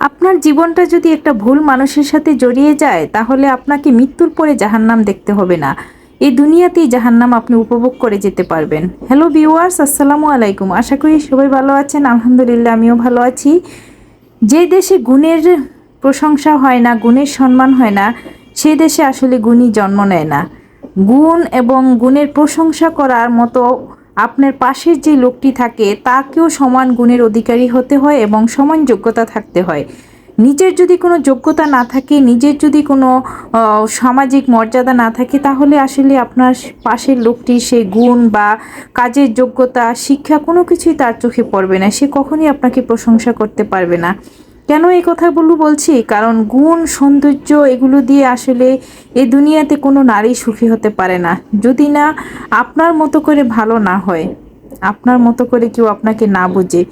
আপনার জীবনটা যদি একটা ভুল মানুষের সাথে জড়িয়ে যায়, তাহলে আপনাকে মৃত্যুর পরে জাহান্নাম দেখতে হবে না। এই দুনিয়াতেই জাহান্নাম আপনি উপভোগ করে যেতে পারবেন। হ্যালো ভিউয়ার্স আসসালামু আলাইকুম। আশা করি সবাই ভালো আছেন। আলহামদুলিল্লাহ, আমিও ভালো আছি। যে দেশে গুণের প্রশংসা হয় না, গুণের সম্মান হয় না, সে দেশে আসলে গুণই জন্ম নেয় না। গুণ এবং গুণের প্রশংসা করার মতো আপনার পাশের যে লোকটি থাকে, তাকেও সমান গুণের অধিকারী হতে হয় এবং সমান যোগ্যতা থাকতে হয়। নিজের যদি কোনো যোগ্যতা না থাকে, নিজের যদি কোনো সামাজিক মর্যাদা না থাকে, তাহলে আসলে আপনার পাশের লোকটি সে গুণ বা কাজের যোগ্যতা, শিক্ষা কোনো কিছুই তার চোখে পড়বে না। সে কখনই আপনাকে প্রশংসা করতে পারবে না। কেন এই কথাগুলো বলছি? কারণ গুণ, সৌন্দর্য এগুলো দিয়ে আসলে এ দুনিয়াতে কোনো নারী সুখী হতে পারে না। যদি না, আপনার মতো করে ভালো না হয়, আপনার মতো করে কেউ আপনাকে না বুঝে।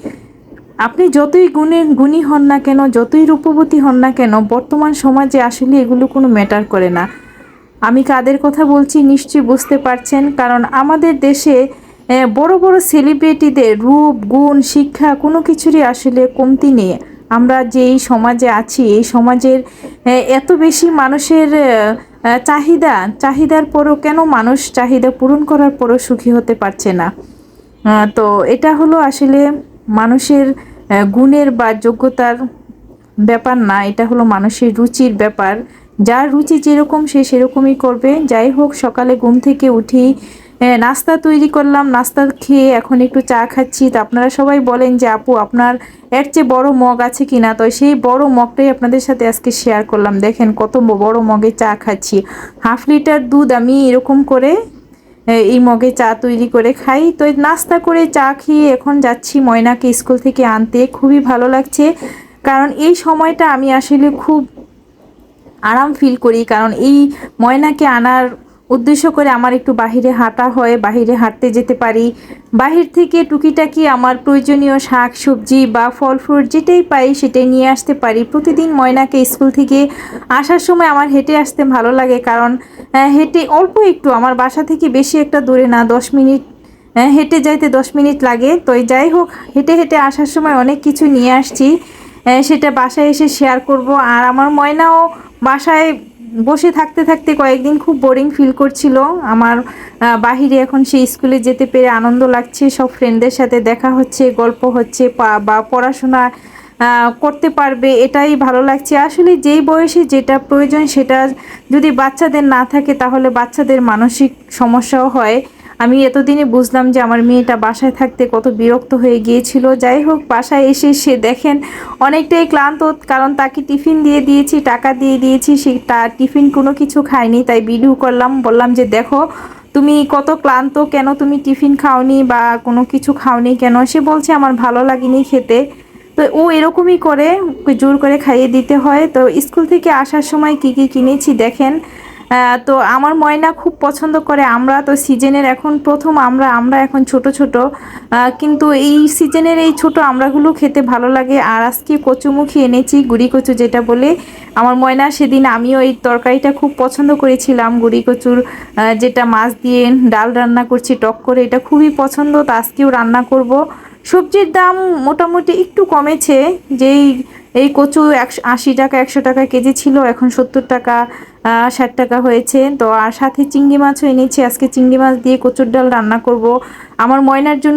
আপনি যতই গুণে, গুণী হন না কেন, যতই রূপবতী হন না কেন, বর্তমান সমাজে আসলে এগুলো কোনো ম্যাটার করে না। আমি কাদের কথা বলছি নিশ্চয়ই বুঝতে পারছেন, কারণ আমাদের দেশে বড় বড় সেলিব্রিটিদের রূপ, গুণ, শিক্ষা কোনো কিছুরই আসলে কমতি নেই। আমরা যে এই সমাজে আছি, এই সমাজের এত বেশি মানুষের চাহিদা, চাহিদার পরও কেন মানুষ চাহিদা পূরণ করার পরও সুখী হতে পারছে না? তো এটা হলো আসলে মানুষের গুণের বা যোগ্যতার ব্যাপার না, এটা হলো মানুষের রুচির ব্যাপার। যার রুচি যেরকম সে সেরকমই করবে। যাই হোক, সকালে ঘুম থেকে উঠি নাস্তা তৈরি করলাম, নাস্তা খেয়ে এখন একটু চা খাচ্ছি। তো আপনারা সবাই বলেন যে, আপু, আপনার এর চেয়ে বড় মগ আছে কিনা? তো সেই বড় মগটাই আপনাদের সাথে আজকে শেয়ার করলাম। দেখেন কত বড় মগে চা খাচ্ছি। হাফ লিটার দুধ আমি এরকম করে এই মগে চা তৈরি করে খাই। তো নাস্তা করে চা খেয়ে এখন যাচ্ছি ময়নাকে স্কুল থেকে আনতে। খুবই ভালো লাগছে। কারণ এই সময়টা আমি আসলে খুব আরাম ফিল করি। কারণ এই ময়নাকে আনার উদ্দেশ্য করে আমার একটু বাহিরে হাঁটা হয়, বাহিরে হাঁটতে যেতে পারি। বাহির থেকে টুকিটাকি আমার প্রয়োজনীয় শাক, সবজি বা ফল ফ্রুট যেটাই পাই সেটাই নিয়ে আসতে পারি। প্রতিদিন ময়নাকে স্কুল থেকে আসার সময় আমার হেঁটে আসতে ভালো লাগে কারণ হেঁটে অল্প একটু, আমার বাসা থেকে বেশি একটা দূরে না, দশ মিনিট হেঁটে যাইতে দশ মিনিট লাগে। তো যাই হোক, হেঁটে হেঁটে আসার সময় অনেক কিছু নিয়ে আসছি সেটা বাসায় এসে শেয়ার করব। আর আমার ময়নাও বাসায় বসে থাকতে থাকতে কয়েকদিন খুব বোরিং ফিল করছিল। আমার বাহিরে এখন সেই স্কুলে যেতে পেরে আনন্দ লাগছে। সব ফ্রেন্ডদের সাথে দেখা হচ্ছে, গল্প হচ্ছে বা পড়াশোনা করতে পারবে, এটাই ভালো লাগছে। আসলে যেই বয়সে যেটা প্রয়োজন সেটা যদি বাচ্চাদের না থাকে তাহলে বাচ্চাদের মানসিক সমস্যাও হয়। আমি এতদিনে বুঝলাম যে আমার মেয়েটা বাসায় থাকতে কত বিরক্ত হয়ে গিয়েছিল। যাই হোক, বাসায় এসে সে দেখেন, অনেকটাই ক্লান্ত, কারণ তাকে টিফিন দিয়ে দিয়েছি, টাকা দিয়ে দিয়েছি, সে তার টিফিন কোনো কিছু খায়নি, তাই ভিডিও করলাম, বললাম যে, দেখো, তুমি কত ক্লান্ত, কেন তুমি টিফিন খাওনি বা কোনো কিছু খাওনি কেন? সে বলছে, আমার ভালো লাগেনি খেতে। তো ও এরকমই করে জোর করে খাইয়ে দিতে হয়। তো স্কুল থেকে আসার সময় কি কি কিনেছি দেখেন তো আমার ময়না খুব পছন্দ করে আমরা, তো সিজনের এখন প্রথম আমরা আমরা এখন ছোট ছোট। কিন্তু এই সিজনের এই ছোট আমরাগুলো খেতে ভালো লাগে। আর আজকে কচুমুখী এনেছি, গুড়ি কচু যেটা বলে। আমার ময়না সেদিন আমিও এই তরকারিটা খুব পছন্দ করেছিলাম, গুড়ি কচুর যেটা মাছ দিয়ে ডাল রান্না করছি, টক করে, এটা খুবই পছন্দ, তো আজকেও রান্না করব। সবজির দাম মোটামুটি একটু কমেছে, যেই এই কচু একশো আশি টাকা, একশো টাকা কেজি ছিল, এখন সত্তর টাকা ষাট টাকা হয়েছে। তো, আর সাথে চিংড়ি মাছও এনেছি। আজকে চিংড়ি মাছ দিয়ে কচুর ডাল রান্না করব। আমার ময়নার জন্য